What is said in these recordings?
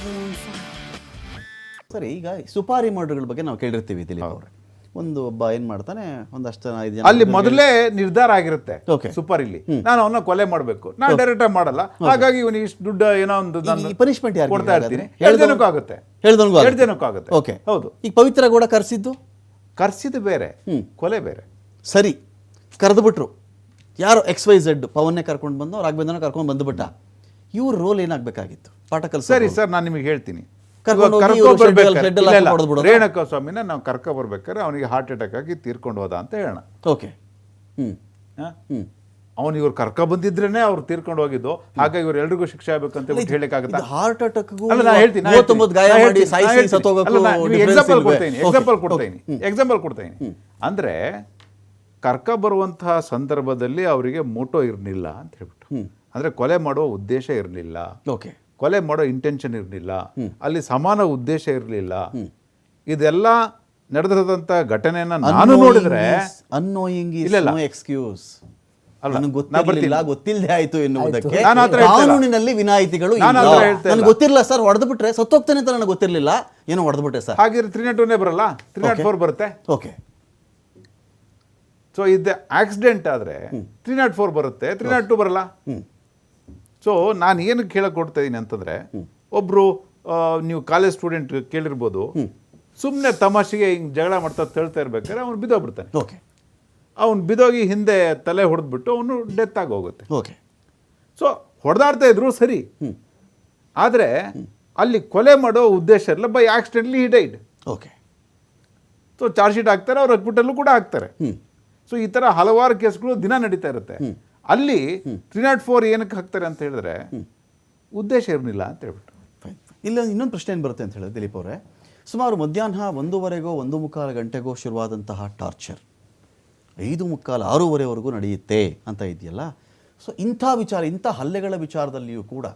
Maroon 5. ಸರಿ ಈಗ ಸುಪಾರಿ ಮರ್ಡರ್ಗಳ ಬಗ್ಗೆ ನಾವು ಕೇಳಿರ್ತೀವಿ ದಿಲೀಪ್ ಅವರು. ಒಂದು ಒಬ್ಬ ಏನ್ ಮಾಡ್ತಾನೆ ಒಂದಷ್ಟು ಜನ ಐದು ಜನ ಅಲ್ಲಿ ಮೊದಲೇ ನಿರ್ಧಾರ ಆಗಿರುತ್ತೆ Okay. ಸೂಪರ್ ಇಲ್ಲಿ ನಾನು ಅವನ್ನ ಕೊಲೆ ಮಾಡಬೇಕು. ನಾನು ಡೈರೆಕ್ಟ್ ಆಗಿ ಮಾಡಲ್ಲ. ಹಾಗಾಗಿ ಇವನಿಗೆ ಇಷ್ಟು ದುಡ್ಡು ಏನೋ ಒಂದು ನಾನು ಯಾರಿಗೆ ಕೊಡ್ತಾ? ಇರ್ತೀನಿ. ಎರಡು ಜನಕ್ಕೂ ಆಗುತ್ತೆ. ಹೇಳ್ದವ್ನಿಗೂ ಎರಡು ಆಗುತ್ತೆ. ಜನಕ್ಕೂ ಆಗುತ್ತೆ. ಓಕೆ ಹೌದು. ಈಗ ಪವಿತ್ರ ಗೌಡ ಕರೆಸಿದ್ದು? ಕರ್ಸಿದ್ದು ಬೇರೆ. ಕೊಲೆ ಬೇರೆ. ಸರಿ. ಕರೆದು ಬಿಟ್ರು ಯಾರು ಎಕ್ಸ್ ವೈ ಝೆಡ್ ಪವನ್ನೇ ಕರ್ಕೊಂಡು ಬಂದು ರಾಘವೇಂದ್ರನ ಕರ್ಕೊಂಡು ಬಂದುಬಿಟ್ಟ. ಇವ್ರ ರೋಲ್ ಏನಾಗಬೇಕಾಗಿತ್ತು? ಪಾಠ ಕಲಿಸ ಸರಿ ಸರ್ ನಾನು ನಿಮಗೆ ಹೇಳ್ತೀನಿ? ರೇಣುಕಾ ಸ್ವಾಮಿನ ನಾವು ಕರ್ಕೊ ಬರ್ಬೇಕಾದ್ರೆ ಅವನಿಗೆ ಹಾರ್ಟ್ ಅಟ್ಯಾಕ್ ಆಗಿ ತೀರ್ಕೊಂಡು ಹೋದ ಅಂತ ಹೇಳೋಣ. ಓಕೆ. ಅವನು ಇವ್ರು ಕರ್ಕ ಬಂದಿದ್ರೇನೆ ಅವ್ರು ತೀರ್ಕೊಂಡು ಹೋಗಿದ್ದು. ಹಾಗಾಗಿ ಇವ್ರು ಎಲ್ರಿಗೂ ಶಿಕ್ಷೆ ಆಗ್ಬೇಕಂತ ಅಂತ ಹೇಳಿಕ್ಕಾಗತ್ತಾ? ಹಾರ್ಟ್ ಅಟ್ಯಾಕ್ ಅಲ್ಲ ನಾನು ಹೇಳ್ತೀನಿ difference ಕೊಡ್ತೀನಿ ಎಕ್ಸಾಂಪಲ್ ಕೊಡ್ತೀನಿ ಎಕ್ಸಾಂಪಲ್ ಕೊಡ್ತೀನಿ ಅಂದ್ರೆ ಕರ್ಕ ಬರುವಂತಹ ಸಂದರ್ಭದಲ್ಲಿ ಅವರಿಗೆ ಮೋಟೋ ಇರಲಿಲ್ಲ ಅಂತ ಹೇಳ್ಬಿಟ್ಟು. ಅಂದ್ರೆ ಕೊಲೆ ಮಾಡುವ ಉದ್ದೇಶ ಇರಲಿಲ್ಲ. ಓಕೆ. ಕೊಲೆ ಮಾಡೋ ಇಂಟೆನ್ಷನ್ ಇರಲಿಲ್ಲ. ಅಲ್ಲಿ ಸಮಾನ ಉದ್ದೇಶ ಇರಲಿಲ್ಲ. ಇದೆಲ್ಲ ನಡೆದಂತ ಘಟನೆಯನ್ನ ನಾನು ನೋಡಿದ್ರೆ ಅನ್ನೋಯಿಂಗ್ ಇಲ್ಲ, ಎಕ್ಸ್ಕ್ಯೂಸ್ ಗೊತ್ತಿಲ್ಲದೆ ಆಯ್ತು ಎನ್ನುವುದಕ್ಕೆ. ಕಾನೂನಿನಲ್ಲಿ ವಿನಾಯಿತಿಗಳು. ನನಗೆ ಗೊತ್ತಿರಲಿಲ್ಲ ಸರ್ ಹೊಡೆದು ಬಿಟ್ರೆ ಸತ್ತೋಗ್ತಾನೆ ಅಂತ ನನಗೆ ಗೊತ್ತಿರಲಿಲ್ಲ. ಏನೋ ಹೊಡೆದು ಬಿಟ್ಟೆ ಸರ್. ಹಾಗಿದ್ರೆ ತ್ರೀ ನಾಟ್ ಒನ್ನೇ ಬರಲ್ಲ? Three naught. ಫೋರ್ ಬರುತ್ತೆ? ಓಕೆ ಸೊ ಇದು ಆಕ್ಸಿಡೆಂಟ್ ಆದರೆ ತ್ರೀ ನಾಟ್ ಫೋರ್ ಬರುತ್ತೆ. ತ್ರೀ ನಾಟ್ ಟು ಬರಲ್ಲ? ಸೊ ನಾನು ಏನು ಕೇಳಕ್ಕೆ ಕೊಡ್ತಾ ಇದ್ದೀನಿ ಅಂತಂದರೆ ಒಬ್ಬರು ನೀವು ಕಾಲೇಜ್ ಸ್ಟೂಡೆಂಟ್ ಕೇಳಿರ್ಬೋದು ಸುಮ್ಮನೆ ತಮಾಷೆಗೆ ಹಿಂಗೆ ಜಗಳ ಮಾಡ್ತಾ ತಳ್ತಾ ಇರ್ಬೇಕಾದ್ರೆ ಅವ್ನು ಬಿದ್ದೋಗ್ಬಿಡ್ತಾನೆ ಓಕೆ. ಅವ್ನು ಬಿದ್ದೋಗಿ ಹಿಂದೆ ತಲೆ ಹೊಡೆದ್ಬಿಟ್ಟು ಅವನು ಡೆತ್ ಆಗಿ ಹೋಗುತ್ತೆ. ಓಕೆ. ಸೊ ಹೊಡೆದಾಡ್ತಾ ಇದ್ರು ಸರಿ. ಆದರೆ ಅಲ್ಲಿ ಕೊಲೆ ಮಾಡೋ ಉದ್ದೇಶ ಇರಲ್ಲ by accidentally died okay. So charge sheet ಹಾಕ್ತಾರೆ ಅವ್ರ ಅಕ್ಬಿಟಲ್ಲೂ ಕೂಡ ಹಾಕ್ತಾರೆ. ಸೊ ಈ ಥರ ಹಲವಾರು ಕೇಸ್ಗಳು ದಿನ ನಡೀತಾ ಇರುತ್ತೆ. ಅಲ್ಲಿ ತ್ರೀ ನಾಟ್ ಫೋರ್ ಏನಕ್ಕೆ ಹಾಕ್ತಾರೆ ಅಂತ ಹೇಳಿದ್ರೆ ಉದ್ದೇಶ ಇರಲಿಲ್ಲ ಅಂತ ಹೇಳ್ಬಿಟ್ಟು. ಫೈನ್ ಇಲ್ಲ ಇನ್ನೊಂದು ಪ್ರಶ್ನೆ ಏನು ಬರುತ್ತೆ ಅಂತ ಹೇಳಿದ್ರೆ ದಿಲೀಪ್ ಅವರೇ. ಸುಮಾರು ಮಧ್ಯಾಹ್ನ ಒಂದೂವರೆಗೋ ಒಂದು ಮುಕ್ಕಾಲು ಗಂಟೆಗೋ ಶುರುವಾದಂತಹ ಟಾರ್ಚರ್. ಐದು ಮುಕ್ಕಾಲು ಆರೂವರೆವರೆಗೂ ನಡೆಯುತ್ತೆ ಅಂತ ಇದೆಯಲ್ಲ? ಸೊ ಇಂಥ ವಿಚಾರ ಇಂಥ ಹಲ್ಲೆಗಳ ವಿಚಾರದಲ್ಲಿಯೂ ಕೂಡ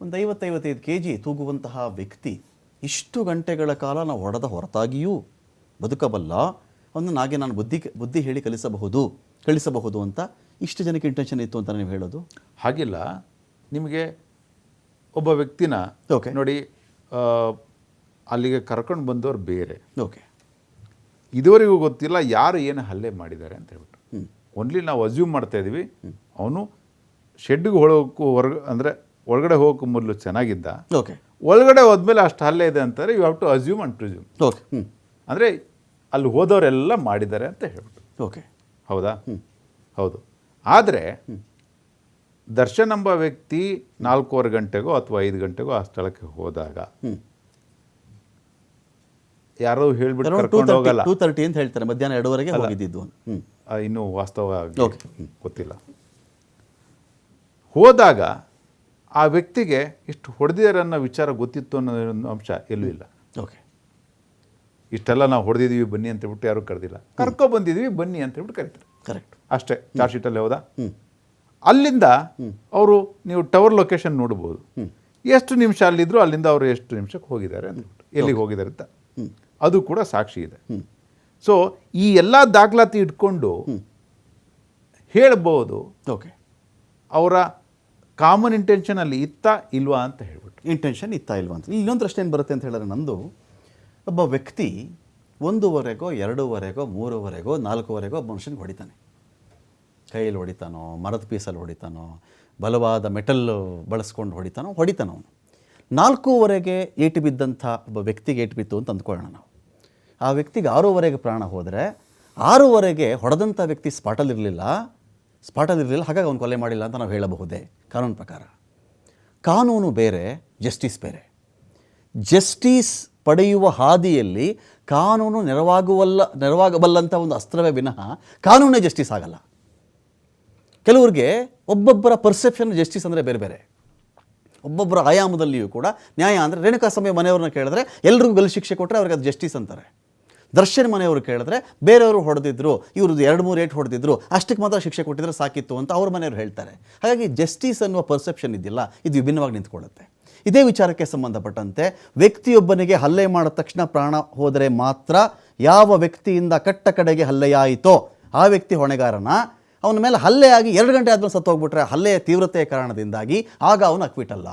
ಒಂದು ಐವತ್ತೈವತ್ತೈದು ಕೆ ಜಿ ತೂಗುವಂತಹ ವ್ಯಕ್ತಿ ಇಷ್ಟು ಗಂಟೆಗಳ ಕಾಲ ನಾವು ಹೊಡೆದ ಹೊರತಾಗಿಯೂ ಬದುಕಬಲ್ಲ. ಅವನು ನಾಗೆ ನಾನು ಬುದ್ಧಿ ಬುದ್ಧಿ ಹೇಳಿ ಕಲಿಸಬಹುದು ಕಳಿಸಬಹುದು ಅಂತ ಇಷ್ಟು ಜನಕ್ಕೆ ಇಂಟೆನ್ಷನ್ ಇತ್ತು ಅಂತ ನೀವು ಹೇಳೋದು? ಹಾಗಿಲ್ಲ. ನಿಮಗೆ ಒಬ್ಬ ವ್ಯಕ್ತಿನ ಓಕೆ. ನೋಡಿ ಅಲ್ಲಿಗೆ ಕರ್ಕೊಂಡು ಬಂದವರು ಬೇರೆ. ಓಕೆ. ಇದುವರೆಗೂ ಗೊತ್ತಿಲ್ಲ ಯಾರು ಏನು ಹಲ್ಲೆ ಮಾಡಿದ್ದಾರೆ ಅಂತ ಹೇಳ್ಬಿಟ್ಟು. ಓನ್ಲಿ ನಾವು ಅಸ್ಯೂಮ್ ಮಾಡ್ತಾ ಇದ್ದೀವಿ. ಅವನು ಶೆಡ್ಗೆ ಹೋಗೋಕ್ಕೂ ಹೊರಗೆ ಅಂದರೆ ಒಳಗಡೆ ಹೋಗೋಕ್ಕೆ ಮೊದಲು ಚೆನ್ನಾಗಿದ್ದ. ಓಕೆ. ಒಳಗಡೆ ಹೋದ್ಮೇಲೆ ಅಷ್ಟು ಹಲ್ಲೆ ಇದೆ ಅಂತಾರೆ. You have to assume and presume okay. ಹ್ಞೂ ಅಂದರೆ ಅಲ್ಲಿ ಹೋದವರೆಲ್ಲ ಮಾಡಿದ್ದಾರೆ ಅಂತ ಹೇಳ್ಬಿಟ್ಟು. ಓಕೆ. ಹೌದಾ? ಹೌದು. ಆದರೆ ದರ್ಶನ್ ಎಂಬ ವ್ಯಕ್ತಿ ನಾಲ್ಕೂವರೆ ಗಂಟೆಗೋ ಅಥವಾ ಐದು ಗಂಟೆಗೋ ಆ ಸ್ಥಳಕ್ಕೆ ಹೋದಾಗ ಯಾರೋ ಹೇಳ್ಬಿಟ್ಟು ಕರ್ಕೊಂಡು ಹೋಗಲ್ಲ. ಟೂ ತರ್ಟಿ ಅಂತ ಹೇಳ್ತಾರೆ. ಮಧ್ಯಾಹ್ನ ಎರಡುವರೆಗೆ ಆ, ಇನ್ನೂ ವಾಸ್ತವ ಆಗಿ ಗೊತ್ತಿಲ್ಲ. ಹೋದಾಗ ಆ ವ್ಯಕ್ತಿಗೆ ಇಷ್ಟು ಹೊಡೆದಿದ್ದಾರೆ ಅನ್ನೋ ವಿಚಾರ ಗೊತ್ತಿತ್ತು ಅನ್ನೋ ಒಂದು ಅಂಶ ಎಲ್ಲೂ ಇಲ್ಲ. ಓಕೆ ಇಷ್ಟೆಲ್ಲ ನಾವು ಹೊಡೆದಿದ್ದೀವಿ ಬನ್ನಿ ಅಂತ ಹೇಳ್ಬಿಟ್ಟು ಯಾರು ಕರೆದಿಲ್ಲ. ಕರ್ಕೊ ಬಂದಿದ್ದೀವಿ ಬನ್ನಿ ಅಂತ ಹೇಳ್ಬಿಟ್ಟು ಕರೀತಾರೆ. ಕರೆಕ್ಟ್ ಅಷ್ಟೇ ಚಾರ್ಜ್ ಶೀಟಲ್ಲಿ ಹೌದಾ? ಅಲ್ಲಿಂದ ಅವರು ನೀವು ಟವರ್ ಲೊಕೇಶನ್ ನೋಡ್ಬೋದು. ಎಷ್ಟು ನಿಮಿಷ ಅಲ್ಲಿದ್ರು ಅಲ್ಲಿಂದ ಅವರು ಎಷ್ಟು ನಿಮಿಷಕ್ಕೆ ಹೋಗಿದ್ದಾರೆ ಅಂತ ಎಲ್ಲಿಗೆ ಹೋಗಿದ್ದಾರೆ ಅಂತ. ಅದು ಕೂಡ ಸಾಕ್ಷಿ ಇದೆ. ಸೊ ಈ ಎಲ್ಲ ದಾಖಲಾತಿ ಇಟ್ಕೊಂಡು ಹೇಳ್ಬೋದು. ಓಕೆ. ಅವರ ಕಾಮನ್ ಇಂಟೆನ್ಷನ್ ಅಲ್ಲಿ ಇತ್ತ ಇಲ್ವಾ ಅಂತ ಹೇಳ್ಬಿಟ್ಟು. ಇಂಟೆನ್ಷನ್ ಇತ್ತಾ ಇಲ್ವಾ ಅಂತ. ಇನ್ನೊಂದು ಪ್ರಶ್ನೆ ಏನು ಬರುತ್ತೆ ಅಂತ ಹೇಳಿದ್ರೆ ನಂದು ಒಬ್ಬ ವ್ಯಕ್ತಿ ಒಂದೂವರೆಗೋ, ಎರಡೂವರೆಗೋ, ಮೂರುವರೆಗೋ, ನಾಲ್ಕೂವರೆಗೋ ಮನುಷ್ಯನಿಗೆ ಹೊಡಿತಾನೆ. ಕೈಯಲ್ಲಿ ಹೊಡಿತಾನೋ, ಮರದ ಪೀಸಲ್ಲಿ ಹೊಡಿತಾನೋ, ಬಲವಾದ ಮೆಟಲ್ ಬಳಸ್ಕೊಂಡು ಹೊಡಿತಾನೋ ಹೊಡಿತಾನೋ ಅವನು. ನಾಲ್ಕೂವರೆಗೆ ಏಟು ಬಿದ್ದಂಥ ಒಬ್ಬ ವ್ಯಕ್ತಿಗೆ ಏಟು ಬಿತ್ತು ಅಂತ ಅಂದ್ಕೊಳ್ಳೋಣ ನಾವು. ಆ ವ್ಯಕ್ತಿಗೆ ಆರೂವರೆಗೆ ಪ್ರಾಣ ಹೋದರೆ, ಆರೂವರೆಗೆ ಹೊಡೆದಂಥ ವ್ಯಕ್ತಿ ಸ್ಪಾಟಲ್ಲಿರಲಿಲ್ಲ ಸ್ಪಾಟಲ್ಲಿರಲಿಲ್ಲ ಹಾಗಾಗಿ ಅವನು ಕೊಲೆ ಮಾಡಿಲ್ಲ ಅಂತ ನಾವು ಹೇಳಬಹುದೇ? ಕಾನೂನು ಪ್ರಕಾರ. ಕಾನೂನು ಬೇರೆ, ಜಸ್ಟಿಸ್ ಬೇರೆ. ಜಸ್ಟಿಸ್ ಪಡೆಯುವ ಹಾದಿಯಲ್ಲಿ ಕಾನೂನು ನೆರವಾಗುವಲ್ಲ, ನೆರವಾಗಬಲ್ಲಂಥ ಒಂದು ಅಸ್ತ್ರವೇ ವಿನಃ ಕಾನೂನೇ ಜಸ್ಟಿಸ್ ಆಗಲ್ಲ. ಕೆಲವ್ರಿಗೆ ಒಬ್ಬೊಬ್ಬರ ಪರ್ಸೆಪ್ಷನ್ ಜಸ್ಟಿಸ್ ಅಂದರೆ ಬೇರೆ ಬೇರೆ. ಒಬ್ಬೊಬ್ಬರ ಆಯಾಮದಲ್ಲಿಯೂ ಕೂಡ ನ್ಯಾಯ ಅಂದರೆ ರೇಣುಕಾ ಸಮಯ ಮನೆಯವ್ರನ್ನ ಕೇಳಿದ್ರೆ ಎಲ್ರಿಗೂ ಗಲ್ಲು ಶಿಕ್ಷೆ ಕೊಟ್ಟರೆ ಅವ್ರಿಗೆ ಅದು ಜಸ್ಟಿಸ್ ಅಂತಾರೆ. ದರ್ಶನ್ ಮನೆಯವರು ಕೇಳಿದ್ರೆ ಬೇರೆಯವರು ಹೊಡೆದಿದ್ರು, ಇವ್ರದ್ದು ಎರಡು ಮೂರು ಏಟ್ ಹೊಡೆದಿದ್ರು, ಅಷ್ಟಕ್ಕೆ ಮಾತ್ರ ಶಿಕ್ಷೆ ಕೊಟ್ಟಿದ್ರೆ ಸಾಕಿತ್ತು ಅಂತ ಅವ್ರ ಮನೆಯವರು ಹೇಳ್ತಾರೆ. ಹಾಗಾಗಿ ಜಸ್ಟಿಸ್ ಅನ್ನುವ ಪರ್ಸೆಪ್ಷನ್ ಇದೆಯಲ್ಲ ಇದು ವಿಭಿನ್ನವಾಗಿ ನಿಂತ್ಕೊಳ್ಳುತ್ತೆ. ಇದೇ ವಿಚಾರಕ್ಕೆ ಸಂಬಂಧಪಟ್ಟಂತೆ ವ್ಯಕ್ತಿಯೊಬ್ಬನಿಗೆ ಹಲ್ಲೆ ಮಾಡಿದ ತಕ್ಷಣ ಪ್ರಾಣ ಹೋದರೆ ಮಾತ್ರ ಯಾವ ವ್ಯಕ್ತಿಯಿಂದ ಕಟ್ಟ ಕಡೆಗೆ ಹಲ್ಲೆಯಾಯಿತೋ ಆ ವ್ಯಕ್ತಿ ಹೊಣೆಗಾರನ, ಅವನ ಮೇಲೆ ಹಲ್ಲೆ ಆಗಿ ಎರಡು ಗಂಟೆ ಆದ್ಮೇಲೆ ಸತ್ತೋಗ್ಬಿಟ್ರೆ ಹಲ್ಲೆಯ ತೀವ್ರತೆಯ ಕಾರಣದಿಂದಾಗಿ ಆಗ ಅವನು ಅಕ್ವಿಟ್ ಅಲ್ಲ.